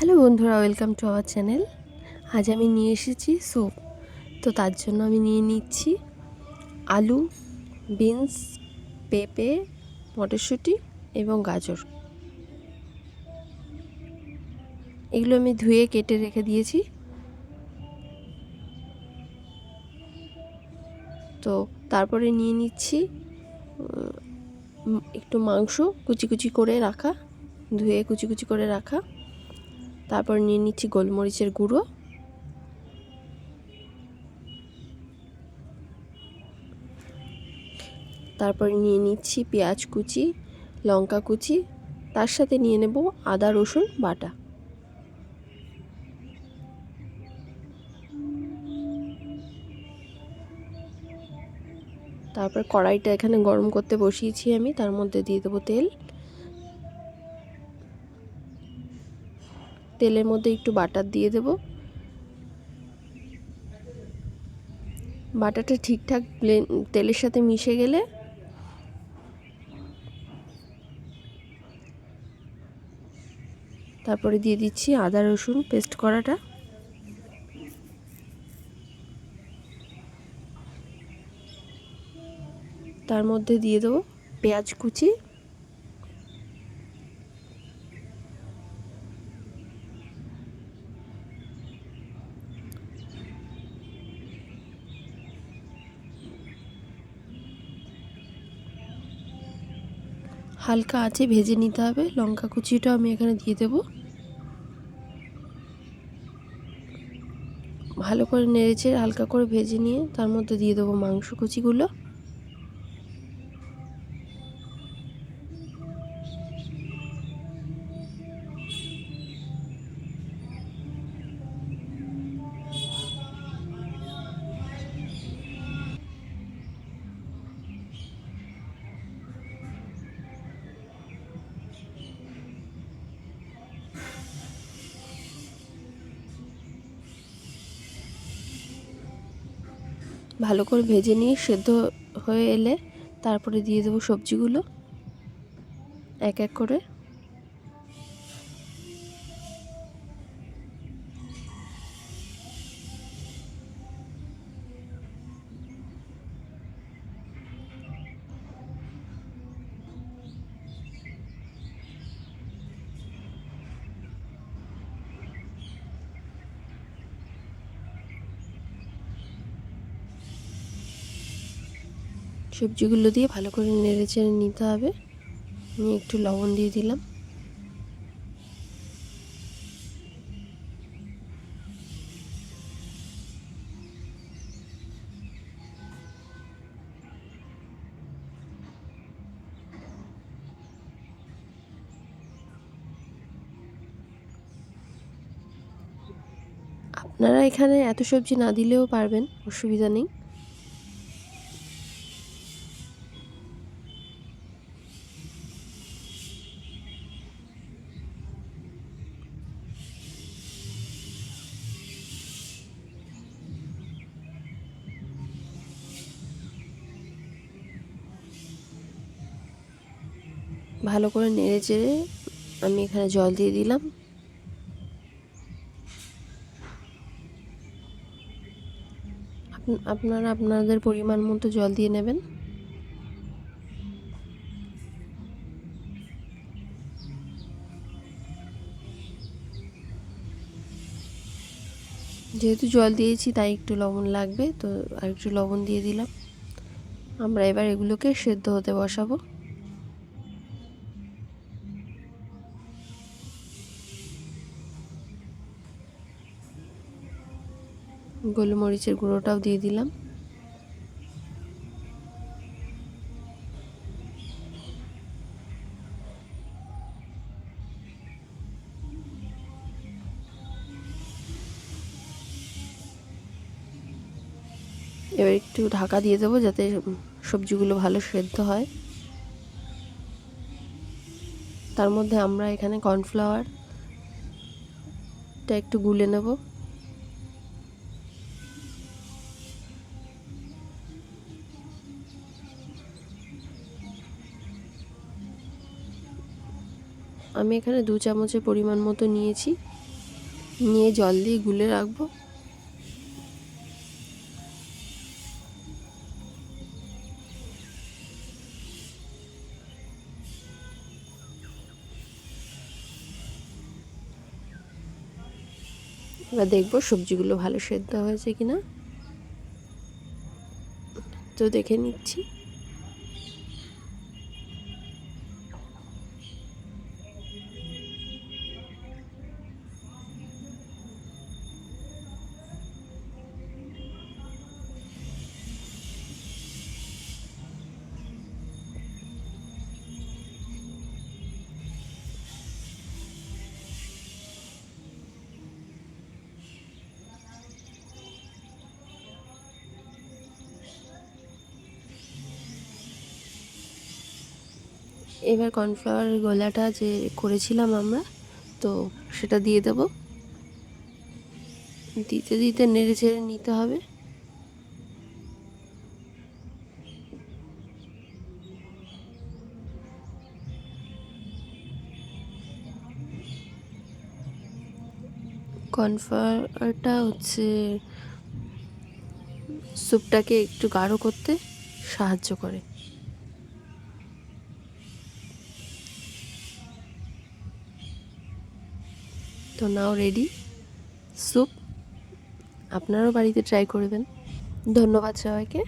Hello বন্ধুরা, welcome to our channel. আজ আমি নিয়ে এসেছি স্যুপ। তো তার জন্য আমি নিয়ে নিচ্ছি আলু, বিনস, পেঁপে, মটরশুঁটি এবং গাজর। এগুলো আমি ধুয়ে কেটে রেখে দিয়েছি। তো তারপরে নিয়ে নিচ্ছি একটু মাংস কুচি কুচি করে রাখা, ধুয়ে কুচি কুচি করে রাখা। তারপর নিয়ে নিচ্ছি গোলমরিচের গুঁড়ো। তারপর নিয়ে নিচ্ছি পেঁয়াজ কুচি, লঙ্কা কুচি, তার সাথে নিয়ে নেব আদা, রসুন, বাটা। তারপর কড়াইটা এখানে গরম করতে বসিয়েছি আমি, তার মধ্যে দিয়ে দেবো তেল। তেলের মধ্যে একটু বাটার দিয়ে দেব। বাটারটা ঠিকঠাক তেলের সাথে মিশে গেলে তারপরে দিয়ে দিচ্ছি আদা রসুন পেস্ট করাটা। তার মধ্যে দিয়ে দেবো পেঁয়াজ কুচি। হালকা আছে ভেজে নিতে হবে, লঙ্কা কুচিটাও আমি এখানে দিয়ে দেব। ভালো করে নেড়েছে হালকা করে ভেজে নিয়ে তার মধ্যে দিয়ে দেবো মাংস কুচিগুলো। ভালো করে ভেজে নিয়ে সেদ্ধ হয়ে এলে তারপরে দিয়ে দেবো সবজিগুলো। এক এক করে। সবজিগুলো দিয়ে ভালো করে নেড়ে চেড়ে নিতে হবে। আমি একটু লবণ দিয়ে দিলাম। আপনারা এখানে এত সবজি না দিলেও পারবেন, অসুবিধা নেই। ভালো করে নেড়ে চেড়ে আমি এখানে জল দিয়ে দিলাম। আপনারা আপনাদের পরিমাণ মতো জল দিয়ে নেবেন। যেহেতু জল দিয়েছি, তাই একটু লবণ লাগবে, তো আর একটু লবণ দিয়ে দিলাম। আমরা এবার এগুলোকে সেদ্ধ হতে বসাবো। গোলমরিচের গুঁড়োটাও দিয়ে দিলাম। এবার একটু ঢাকা দিয়ে দেবো যাতে সবজিগুলো ভালো সেদ্ধ হয়। তার মধ্যে আমরা এখানে কর্নফ্লাওয়ারটা একটু গুলে নেব। আমি এখানে দু চামচের পরিমাণ মতো নিয়েছি। নিয়ে জল দিয়ে গুলে রাখব। এবার দেখব সবজিগুলো ভালো সেদ্ধ হয়েছে কিনা। তো দেখে নিচ্ছি। এবার কর্নফ্লাওয়ার গোলাটা যে করেছিলাম আমরা, তো সেটা দিয়ে দেব। দিতে দিতে নেড়ে ছেড়ে নিতে হবে। কর্নফ্লাওয়ারটা হচ্ছে স্যুপটাকে একটু গাঢ় করতে সাহায্য করে। তো নাও রেডি স্যুপ আপনারাও বাড়িতে ট্রাই করবেন ধন্যবাদ সবাইকে।